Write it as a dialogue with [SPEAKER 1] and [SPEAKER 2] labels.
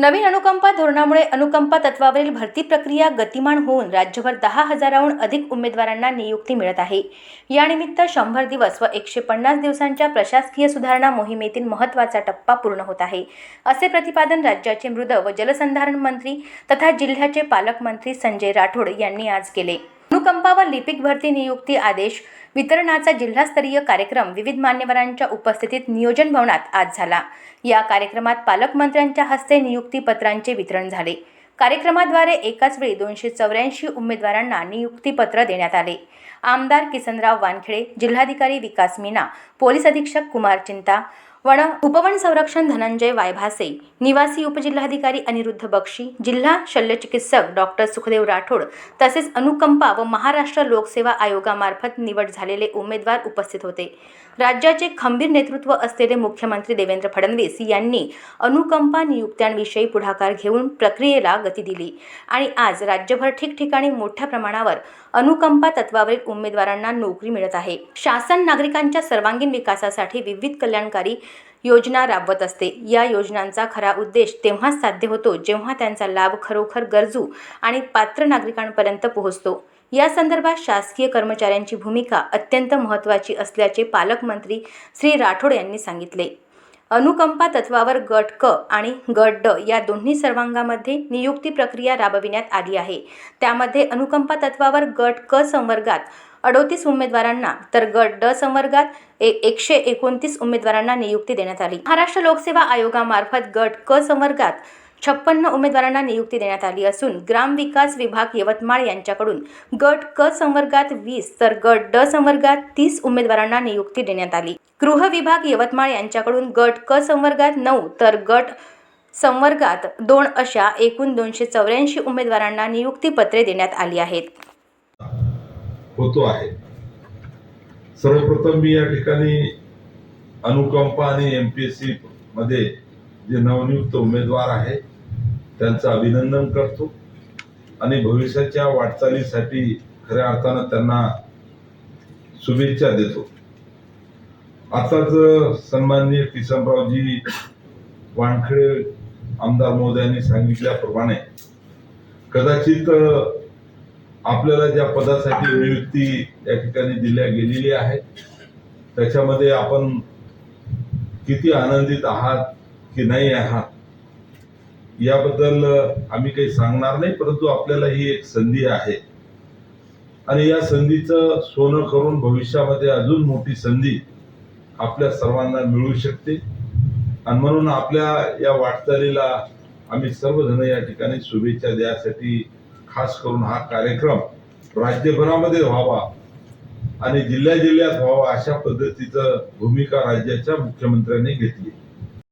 [SPEAKER 1] नवीन अनुकंपा धोरणामुळे अनुकंपा तत्वावरील भरती प्रक्रिया गतिमान होऊन राज्यभर दहा हजाराहून अधिक उमेदवारांना नियुक्ती मिळत आहे. यानिमित्त शंभर दिवस व एकशे पन्नास दिवसांच्या प्रशासकीय सुधारणा मोहिमेतील महत्त्वाचा टप्पा पूर्ण होत आहे. असे प्रतिपादन राज्याचे मृद व जलसंधारण मंत्री तथा जिल्ह्याचे पालकमंत्री संजय राठोड यांनी आज केले. अनुकंपा व लिपिक भरती नियुक्ती आदेश वितरणाचा जिल्हास्तरीय कार्यक्रम विविध मान्यवरांच्या उपस्थितीत नियोजन भवनात आज झाला. या कार्यक्रमात पालकमंत्र्यांच्या हस्ते नियुक्तीपत्रांचे वितरण झाले. कार्यक्रमाद्वारे एकाच वेळी दोनशे चौऱ्याऐंशी उमेदवारांना नियुक्तीपत्र देण्यात आले. आमदार किसनराव वानखेडे जिल्हाधिकारी विकास मीना पोलीस अधीक्षक कुमार चिंता वन उपवन संरक्षण धनंजय वायभासे निवासी उपजिल्हाधिकारी अनिरुद्ध बक्षी जिल्हा शल्यचिकित्सक डॉक्टर सुखदेव राठोड तसेच अनुकंपा व महाराष्ट्र लोकसेवा आयोगामार्फत निवड झालेले उमेदवार उपस्थित होते. राज्याचे खंबीर नेतृत्व असलेले मुख्यमंत्री देवेंद्र फडणवीस यांनी अनुकंपा नियुक्त्यांविषयी पुढाकार घेऊन प्रक्रियेला गती दिली आणि आज राज्यभर ठिकठिकाणी मोठ्या प्रमाणावर अनुकंपा तत्वावरील उमेदवारांना नोकरी मिळत आहे. शासन नागरिकांच्या सर्वांगीण विकासासाठी विविध कल्याणकारी योजना राबवत असते. या योजनांचा खरा उद्देश तेव्हाच साध्य होतो जेव्हा त्यांचा लाभ खरोखर गरजू आणि पात्र नागरिकांपर्यंत पोहोचतो. या संदर्भात शासकीय कर्मचाऱ्यांची भूमिका अत्यंत महत्त्वाची असल्याचे पालकमंत्री श्री राठोड यांनी सांगितले. अनुकंपा तत्वावर गट क आणि गट ड या दोन्ही सर्वांगामध्ये नियुक्ती प्रक्रिया राबविण्यात आली आहे. त्यामध्ये अनुकंपा तत्वावर गट क संवर्गात अडोतीस उमेदवारांना तर गट ड संवर्गात ए एकशे एकोणतीस उमेदवारांना नियुक्ती देण्यात आली. महाराष्ट्र लोकसेवा आयोगामार्फत गट क संवर्गात छप्पन्न उमेदवारांना नियुक्ती देण्यात आली असून ग्रामविकास विभाग यवतमाळ यांच्याकडून गट क संवर्गात वीस तर गट ड संवर्गात तीस उमेदवारांना नियुक्ती देण्यात आली. गृह विभाग यवतमाळ यांच्याकडून गट क संवर्गात नऊ तर गट संवर्गात दोन अशा एकूण दोनशे चौऱ्याऐंशी उमेदवारांना नियुक्तीपत्रे देण्यात आली आहेत.
[SPEAKER 2] होतो आहे. सर्वप्रथम मी या ठिकाणी अनुकंपा आणि एम पी एस सी मध्ये जे नवनियुक्त उमेदवार आहेत त्यांचं अभिनंदन करतो. आणि भविष्याच्या वाटचालीसाठी खऱ्या अर्थानं त्यांना शुभेच्छा देतो. आताच सन्माननीय किसनरावजी वानखेडे आमदार महोदयांनी सांगितल्याप्रमाणे कदाचित आपल्याला ज्या पदासाठी नियुक्ती या ठिकाणी दिल्या गेलेली आहे त्याच्यामध्ये आपण किती आनंदित आहात की नाही आहात याबद्दल आम्ही काही सांगणार नाही परंतु आपल्याला ही एक संधी आहे. आणि या संधीचं सोनं करून भविष्यामध्ये अजून मोठी संधी आपल्या सर्वांना मिळू शकते. आणि म्हणून आपल्या या वाटचालीला आम्ही सर्वजण या ठिकाणी शुभेच्छा द्यासाठी खास करून हा कार्यक्रम राज्यभरामध्ये व्हावा आणि जिल्ह्या जिल्ह्यात व्हावा अशा पद्धतीचं भूमिका राज्याच्या मुख्यमंत्र्यांनी घेतली.